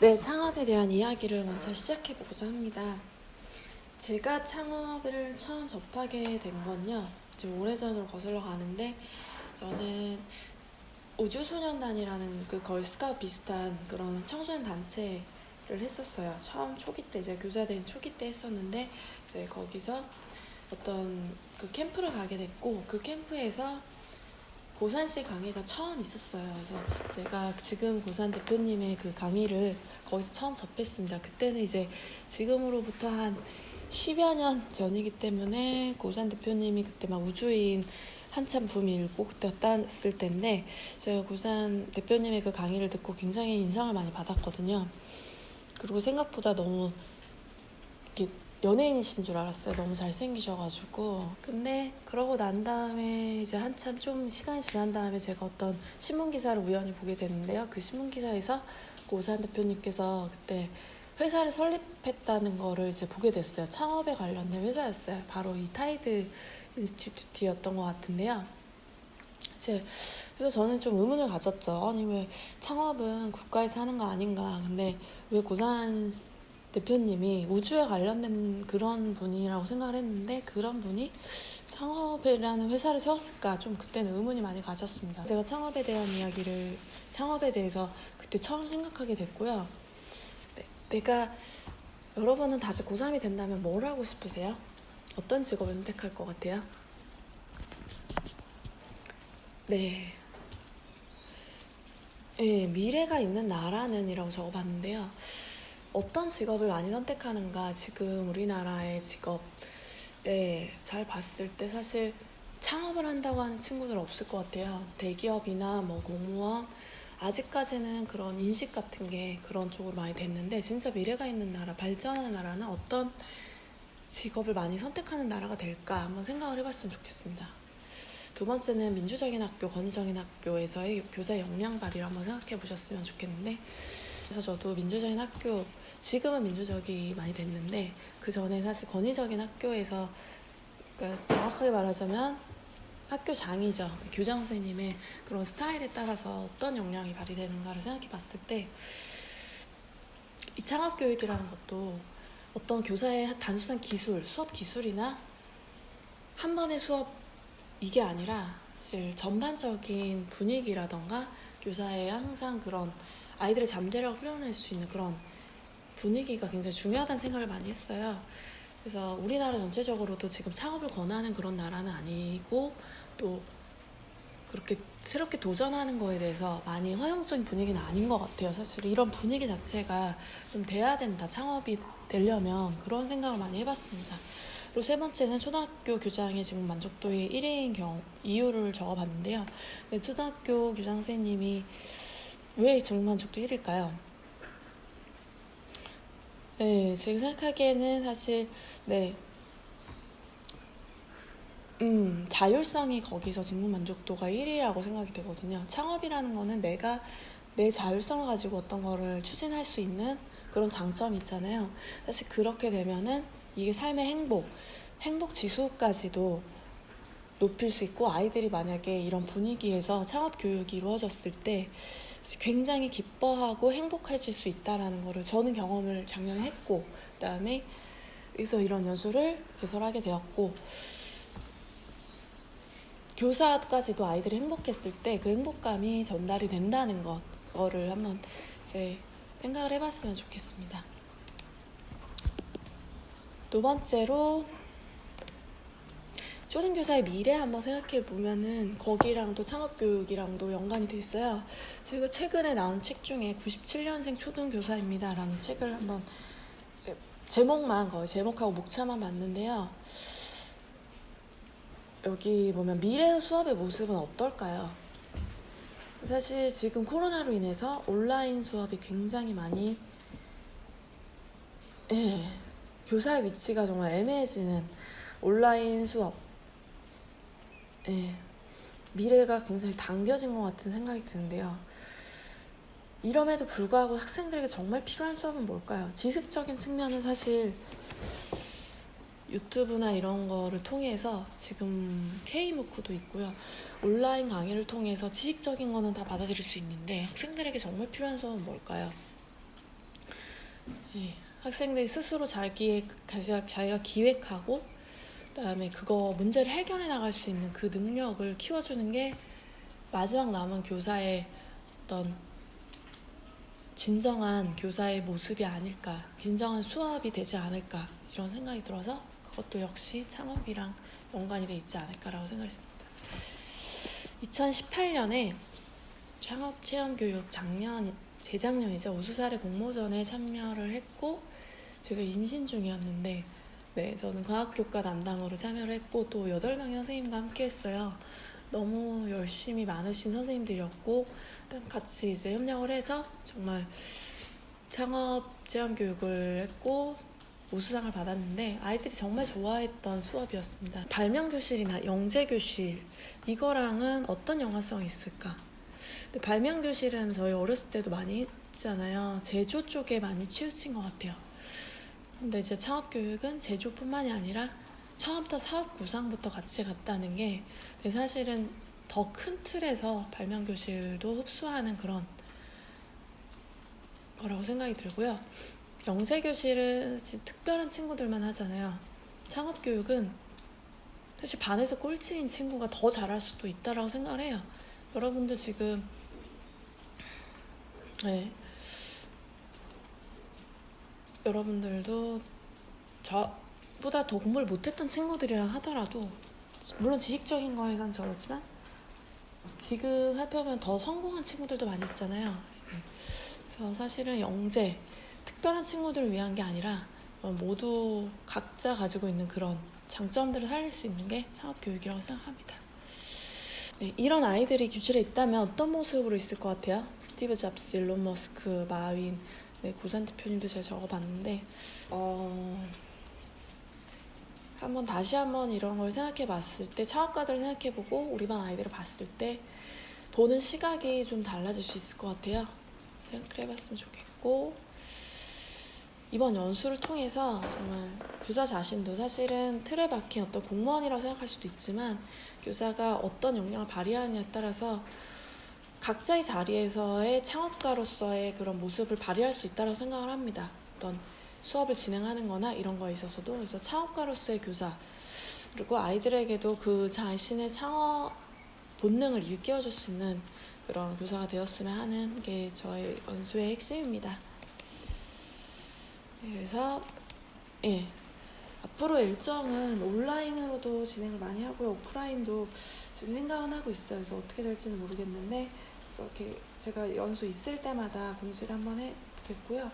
네, 창업에 대한 이야기를 먼저 시작해 보고자 합니다. 제가 창업을 처음 접하게 된 건요, 이제 오래전으로 거슬러 가는데, 저는 우주소년단이라는 그 걸스카우트 비슷한 그런 청소년 단체를 했었어요. 처음 초기 때, 이제 교사된 초기 때 했었는데, 이제 거기서 어떤 그 캠프를 가게 됐고, 그 캠프에서 고산씨 강의가 처음 있었어요. 그래서 제가 지금 고산 대표님의 그 강의를 거기서 처음 접했습니다. 그때는 이제 지금으로부터 한 10여 년 전이기 때문에 고산 대표님이 그때 막 우주인 한참 붐이 일고 그때 왔을 때인데 제가 고산 대표님의 그 강의를 듣고 굉장히 인상을 많이 받았거든요. 그리고 생각보다 너무 이렇게 연예인이신 줄 알았어요. 너무 잘생기셔가지고. 근데 그러고 난 다음에 이제 한참 좀 시간이 지난 다음에 제가 어떤 신문 기사를 우연히 보게 됐는데요. 그 신문 기사에서 고산 대표님께서 그때 회사를 설립했다는 거를 이제 보게 됐어요. 창업에 관련된 회사였어요. 바로 이 타이드 인스티튜트였던 것 같은데요. 이제 그래서 저는 좀 의문을 가졌죠. 아니 왜 창업은 국가에서 하는 거 아닌가? 근데 왜 고산 대표님이 우주에 관련된 그런 분이라고 생각을 했는데 그런 분이 창업이라는 회사를 세웠을까 좀 그때는 의문이 많이 가졌습니다. 제가 창업에 대한 이야기를 창업에 대해서 그때 처음 생각하게 됐고요. 네, 내가 여러분은 다시 고3이 된다면 뭘 하고 싶으세요? 어떤 직업을 선택할 것 같아요? 네. 예, 미래가 있는 나라는이라고 적어봤는데요. 어떤 직업을 많이 선택하는가 지금 우리나라의 직업 네, 잘 봤을 때 사실 창업을 한다고 하는 친구들 없을 것 같아요. 대기업이나 뭐 공무원 아직까지는 그런 인식 같은 게 그런 쪽으로 많이 됐는데 진짜 미래가 있는 나라, 발전하는 나라는 어떤 직업을 많이 선택하는 나라가 될까 한번 생각을 해봤으면 좋겠습니다. 두 번째는 민주적인 학교, 권위적인 학교에서의 교사 역량 발휘를 한번 생각해 보셨으면 좋겠는데 그래서 저도 민주적인 학교 지금은 민주적이 많이 됐는데 그 전에 사실 권위적인 학교에서 그러니까 정확하게 말하자면 학교장이죠. 교장 선생님의 그런 스타일에 따라서 어떤 역량이 발휘되는가를 생각해 봤을 때 이 창업 교육이라는 것도 어떤 교사의 단순한 기술, 수업 기술이나 한 번의 수업 이게 아니라 사실 전반적인 분위기라던가 교사의 항상 그런 아이들의 잠재력을 풀어낼 수 있는 그런 분위기가 굉장히 중요하다는 생각을 많이 했어요. 그래서 우리나라 전체적으로도 지금 창업을 권하는 그런 나라는 아니고 또 그렇게 새롭게 도전하는 거에 대해서 많이 허용적인 분위기는 아닌 것 같아요. 사실 이런 분위기 자체가 좀 돼야 된다. 창업이 되려면 그런 생각을 많이 해봤습니다. 그리고 세 번째는 초등학교 교장의 지금 만족도의 1위인 경우 이유를 적어봤는데요. 네, 초등학교 교장 선생님이 왜 지금 만족도 1위일까요? 네, 제가 생각하기에는 사실 네, 음, 자율성이 거기서 직무 만족도가 1위라고 생각이 되거든요. 창업이라는 거는 내가 내 자율성을 가지고 어떤 거를 추진할 수 있는 그런 장점이 있잖아요. 사실 그렇게 되면은 이게 삶의 행복, 행복 지수까지도 높일 수 있고 아이들이 만약에 이런 분위기에서 창업 교육이 이루어졌을 때 굉장히 기뻐하고 행복해질 수 있다라는 거를 저는 경험을 작년에 했고 그다음에 그래서 이런 연수를 개설하게 되었고 교사까지도 아이들이 행복했을 때 그 행복감이 전달이 된다는 것 그거를 한번 이제 생각을 해봤으면 좋겠습니다. 두 번째로 초등교사의 미래 한번 생각해 보면은 거기랑도 창업교육이랑도 연관이 돼 있어요. 제가 최근에 나온 책 중에 97년생 초등교사입니다라는 책을 한번 제목만 거의 제목하고 목차만 봤는데요. 여기 보면 미래 수업의 모습은 어떨까요? 사실 지금 코로나로 인해서 온라인 수업이 굉장히 많이 예, 교사의 위치가 정말 애매해지는 온라인 수업 예, 미래가 굉장히 당겨진 것 같은 생각이 드는데요. 이럼에도 불구하고 학생들에게 정말 필요한 수업은 뭘까요? 지식적인 측면은 사실 유튜브나 이런 거를 통해서 지금 K무크도 있고요. 온라인 강의를 통해서 지식적인 거는 다 받아들일 수 있는데 학생들에게 정말 필요한 수업은 뭘까요? 네, 학생들이 스스로 자기의 자기가 기획하고 그다음에 그거 문제를 해결해 나갈 수 있는 그 능력을 키워주는 게 마지막 남은 교사의 어떤 진정한 교사의 모습이 아닐까, 진정한 수업이 되지 않을까 이런 생각이 들어서 그것도 역시 창업이랑 연관이 돼 있지 않을까라고 생각했습니다. 2018년에 창업 체험 교육 작년 재작년이죠 우수사례 공모전에 참여를 했고 제가 임신 중이었는데 네 저는 과학교과 담당으로 참여를 했고 또 여덟 명의 선생님과 함께 했어요 너무 열심히 많으신 선생님들이었고 같이 이제 협력을 해서 정말 창업 체험 교육을 했고 우수상을 받았는데 아이들이 정말 좋아했던 수업이었습니다. 발명 교실이나 영재 교실 이거랑은 어떤 연관성이 있을까? 발명 교실은 저희 어렸을 때도 많이 했잖아요. 제조 쪽에 많이 치우친 것 같아요. 근데 이제 창업 교육은 제조뿐만이 아니라 처음부터 사업 구상부터 같이 갔다는 게 사실은 더 큰 틀에서 발명 교실도 흡수하는 그런 거라고 생각이 들고요. 영재 교실은 특별한 친구들만 하잖아요. 창업 교육은 사실 반에서 꼴찌인 친구가 더 잘할 수도 있다라고 생각을 해요. 여러분들 지금 네. 여러분들도 저보다 더 공부를 못했던 친구들이랑 하더라도 물론 지식적인 거에선 저렇지만 지금 합하면 더 성공한 친구들도 많이 있잖아요. 그래서 사실은 영재 특별한 친구들을 위한 게 아니라 모두 각자 가지고 있는 그런 장점들을 살릴 수 있는 게 창업 교육이라고 생각합니다. 네, 이런 아이들이 교실에 있다면 어떤 모습으로 있을 것 같아요? 스티브 잡스, 일론 머스크, 마윈, 네, 고산 대표님도 제가 적어봤는데 어... 한번 다시 한번 이런 걸 생각해 봤을 때 창업가들을 생각해 보고 우리 반 아이들을 봤을 때 보는 시각이 좀 달라질 수 있을 것 같아요. 생각을 해봤으면 좋겠고 이번 연수를 통해서 정말 교사 자신도 사실은 틀에 박힌 어떤 공무원이라고 생각할 수도 있지만 교사가 어떤 역량을 발휘하느냐에 따라서 각자의 자리에서의 창업가로서의 그런 모습을 발휘할 수 있다고 생각을 합니다. 어떤 수업을 진행하는 거나 이런 거에 있어서도 그래서 창업가로서의 교사 그리고 아이들에게도 그 자신의 창업 본능을 일깨워 줄 수 있는 그런 교사가 되었으면 하는 게 저의 연수의 핵심입니다. 그래서 예 앞으로 일정은 온라인으로도 진행을 많이 하고요 오프라인도 지금 생각은 하고 있어요. 그래서 어떻게 될지는 모르겠는데 이렇게 제가 연수 있을 때마다 공지를 한번 해보겠고요.